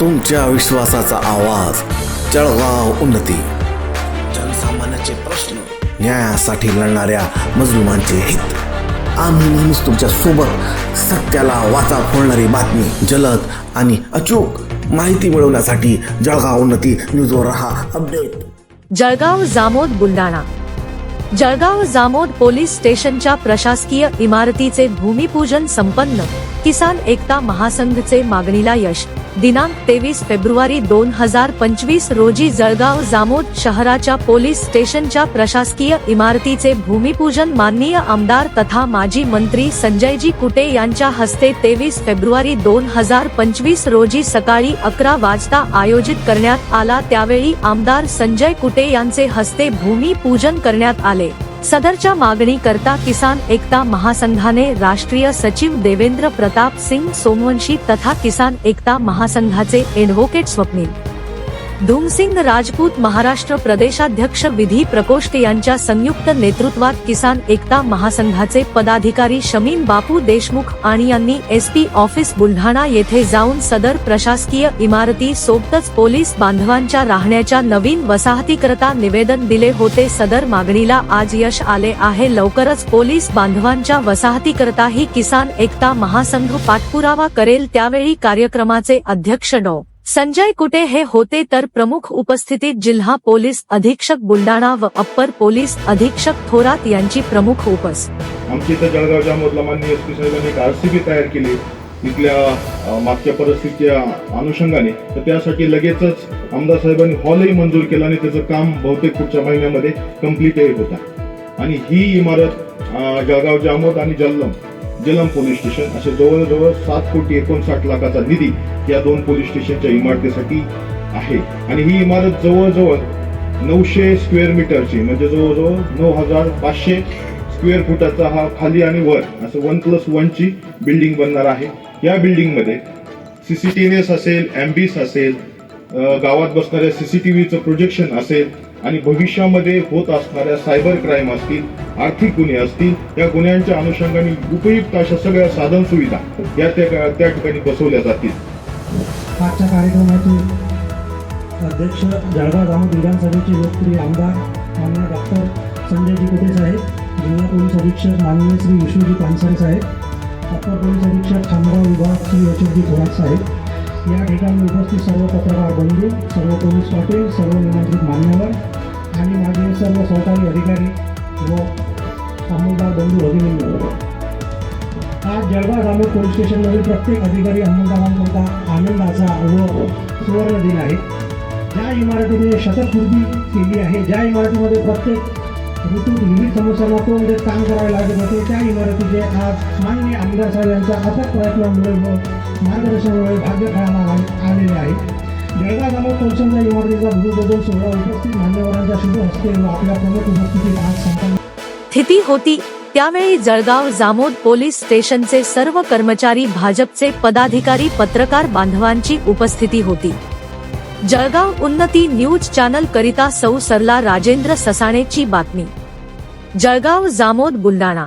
तुमच्या विश्वासाचा आवाज. जळगाव उन्नती. जनसामान्याचे प्रश्न न्यायासाठी लढणाऱ्या मजलुमांचे हित. आम्ही नेहमीच तुमच्यासोबत सत्याला वाचा फोडणारी बातमी जलद आणि अचूक माहिती मिळवण्यासाठी जळगाव उन्नती न्यूजवर रहा अपडेट. जळगाव जामोद बुलढाणा. जळगाव जामोद पोलीस स्टेशनच्या प्रशासकीय इमारतीचे भूमिपूजन संपन्न. किसान एकता महासंघचे मागणीला यश. दिनांक तेवीस फेब्रुवारी दोन हजार पंचवीस रोजी जळगाव जामोद शहराच्या पोलीस स्टेशनच्या प्रशासकीय इमारतीचे भूमिपूजन माननीय आमदार तथा माजी मंत्री संजयजी कुटे यांच्या हस्ते तेवीस फेब्रुवारी दोन हजार पंचवीस रोजी सकाळी अकरा वाजता आयोजित करण्यात आला. त्यावेळी आमदार संजय कुटे यांचे हस्ते भूमिपूजन करण्यात आले. सदरच्या मागणी करता किसान एकता महासंघाने राष्ट्रीय सचिव देवेंद्र प्रताप सिंग सोमवंशी तथा किसान एकता महासंघाचे एडव्होकेट स्वप्नील. धुमसिंग राजपूत महाराष्ट्र प्रदेशाध्यक्ष विधी प्रकोष्ठ यांच्या संयुक्त नेतृत्वात किसान एकता महासंघाचे पदाधिकारी शमीम बापू देशमुख आणि यांनी एस पी ऑफिस बुलढाणा येथे जाऊन सदर प्रशासकीय इमारती सोबतच पोलीस बांधवांच्या राहण्याच्या नवीन वसाहतीकरता निवेदन दिले होते. सदर मागणीला आज यश आले आहे. लवकरच पोलीस बांधवांच्या वसाहतीकरताही किसान एकता महासंघ पाठपुरावा करेल. त्यावेळी कार्यक्रमाचे अध्यक्ष डॉ. संजय कुटे हे होते तर प्रमुख उपस्थितीत जिल्हा पोलीस अधीक्षक बुलडाणा व अप्पर पोलीस अधीक्षक थोरात यांची प्रमुख उपस्थिती आमच्या इथं जळगावच्या मधला माननीय एस पी साहेबांनी एक आरसीबी तयार केली. तिथल्या मागच्या परिस्थितीच्या अनुषंगाने. तर त्यासाठी लगेचच आमदार साहेबांनी हॉलही मंजूर केला आणि त्याचं काम बहुतेक पुढच्या महिन्यामध्ये कम्प्लीटही होता. आणि ही इमारत जळगाव जामोद आणि जल्लम जलम पोलीस स्टेशन असे जवळजवळ सात कोटी एकोणसाठ लाखाचा निधी या दोन पोलीस स्टेशनच्या इमारतीसाठी आहे. आणि ही इमारत जवळजवळ नऊशे स्क्वेअर मीटरची म्हणजे जवळजवळ नऊ हजार पाचशे स्क्वेअर फुटाचा हा खाली आणि वर असं वन प्लस वनची बिल्डिंग बनणार आहे. या बिल्डिंगमध्ये सीसीटीव्हीएस असेल एम्बिस असेल गावात बसणाऱ्या सीसीटीव्हीचं प्रोजेक्शन असेल आणि भविष्यामध्ये होत असणाऱ्या सायबर क्राईम असतील आर्थिक गुन्हे असतील या गुन्ह्यांच्या अनुषंगाने उपयुक्त अशा सगळ्या साधन सुविधा या त्या त्या ठिकाणी बसवल्या जातील. आजच्या कार्यक्रमाचे अध्यक्ष जळगाव ग्रामीण विधानसभेचे लोकप्रिय आमदार माननीय डॉक्टर संजयजी कुटे साहेब जिल्हा पोलीस अधीक्षक माननीय श्री विश्वजी पानसरे साहेब अप्पर पोलीस अधीक्षक खामगाव विभाग श्री यशोजी थोरात साहेब या ठिकाणी उपस्थित सर्व पत्रकार बंधू सर्व पोलीस पाटील सर्व निमंत्रित मान्यवर आणि माझे सर्व सहकारी अधिकारी व अंमलदार बंधू अभिनंदन. आज जळगाव ग्रामीण पोलीस स्टेशनमधील प्रत्येक अधिकारी अंमलदारांकरता आनंदाचा व सुवर्ण दिन आहे. ज्या इमारतीने शतकपूर्ती केली आहे ज्या इमारतीमध्ये प्रत्येक ऋतूत विविध समस्यांना तोंड देत काम करावे लागत होते त्या इमारतीचे आज माननीय आमदार साहेब यांच्या अथक प्रयत्नामुळे व मार्गदर्शनामुळे भाग्य फळाला आ- आलेले आहे. जळगाव जामोद पोलिसांच्या इमारतीचा भूमिपूजन सोहळा उपस्थित मान्यवरांच्या शुभ हस्ते व आपल्या प्रमुख उपस्थितीत आज संपन्न स्थिती होती. त्यावेळी जळगाव जामोद पोलीस स्टेशनचे सर्व कर्मचारी भाजपचे पदाधिकारी पत्रकार बांधवांची उपस्थिती होती. जळगाव उन्नती न्यूज चॅनल करिता सौ सरला राजेंद्र ससाणेची बातमी. जळगाव जामोद बुलडाणा